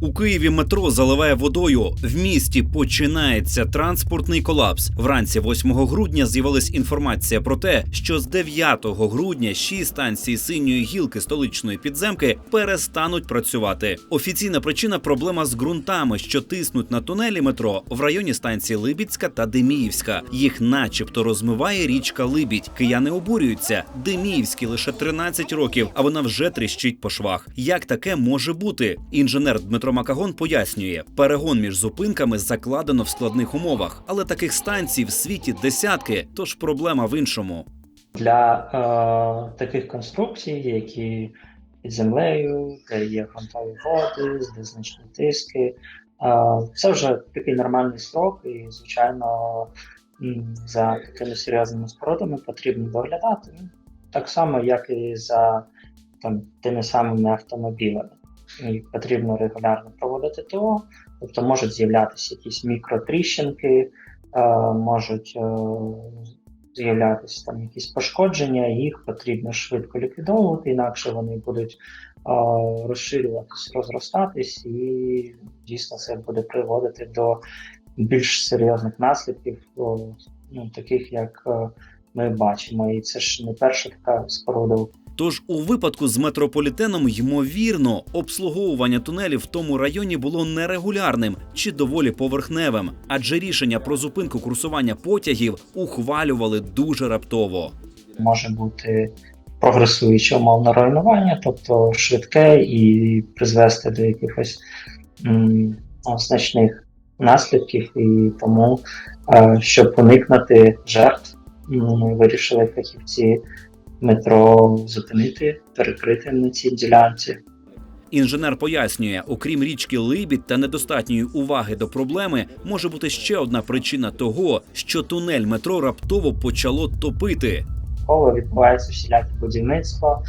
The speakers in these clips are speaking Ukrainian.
У Києві метро заливає водою. В місті починається транспортний колапс. Вранці 8 грудня з'явилась інформація про те, що з 9 грудня шість станцій синьої гілки столичної підземки перестануть працювати. Офіційна причина проблема з ґрунтами, що тиснуть на тунелі метро в районі станції Либідська та Деміївська. Їх, начебто, розмиває річка Либідь. Кияни обурюються. Деміївській лише 13 років, а вона вже тріщить по швах. Як таке може бути? Інженер Дмитро Макагон пояснює, перегон між зупинками закладено в складних умовах, але таких станцій в світі десятки, тож проблема в іншому. для е, таких конструкцій, які під землею, де є ґрунтові води, де значні тиски. Е, це вже такий нормальний строк, і, звичайно, за такими серйозними спорудами потрібно доглядати. Так само, як і за там, тими самими автомобілями. Потрібно регулярно проводити ТО, тобто можуть з'являтися якісь мікротріщинки, е, можуть е, з'являтися там якісь пошкодження, їх потрібно швидко ліквідовувати, інакше вони будуть е, розширюватись, розростатись, і дійсно це буде приводити до більш серйозних наслідків, ну, таких як ми бачимо. І це ж не перша така споруда Тож у випадку з метрополітеном, ймовірно, обслуговування тунелів в тому районі було нерегулярним чи доволі поверхневим, адже рішення про зупинку курсування потягів ухвалювали дуже раптово. може бути прогресуюче умовне руйнування, тобто швидке і призвести до якихось м, ну, значних наслідків. І тому, е, щоб уникнути жертв, ми вирішили фахівці метро зупинити, перекрити на цій ділянці. Інженер пояснює, окрім річки Либідь та недостатньої уваги до проблеми, може бути ще одна причина того, що тунель метро раптово почало топити. Коло відбувається всілякі будівництва,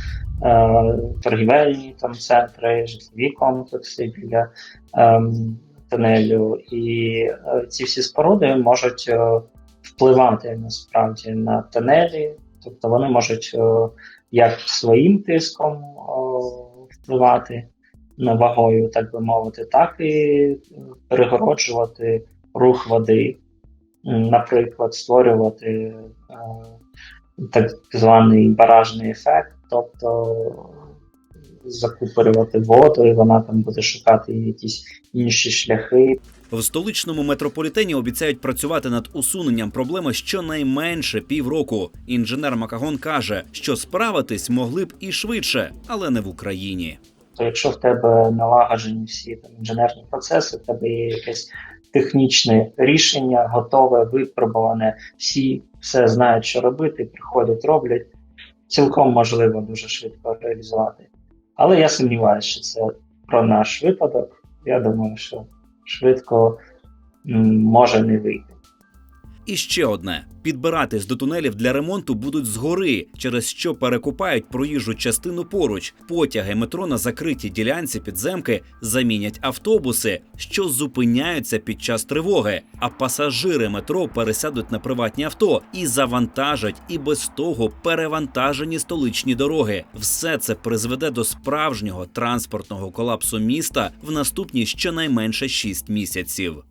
е, торгівельні там центри, житлові комплекси біля ем, тунелю. І е, ці всі споруди можуть е, впливати насправді на тунелі, тобто вони можуть е, як своїм тиском е, впливати на вагою, так би мовити, так і е, перегороджувати рух води, наприклад, створювати. Так званий баражний ефект, тобто закупорювати воду, і вона там буде шукати якісь інші шляхи. В столичному метрополітені обіцяють працювати над усуненням проблеми щонайменше півроку. Інженер Макагон каже, що справитись могли б і швидше, але не в Україні. То якщо в тебе налагоджені всі там інженерні процеси, в тебе є якесь технічне рішення, готове, випробуване, всі все знають, що робити, приходять, роблять. Цілком можливо дуже швидко реалізувати. Але я сумніваюся, що це про наш випадок. Я думаю, що швидко може не вийти. І ще одне: підбиратись до тунелів для ремонту будуть згори, через що перекупають проїжджу частину поруч. Потяги метро на закритій ділянці підземки замінять автобуси, що зупиняються під час тривоги. А пасажири метро пересядуть на приватні авто і завантажать і без того перевантажені столичні дороги. Все це призведе до справжнього транспортного колапсу міста в наступні щонайменше 6 місяців.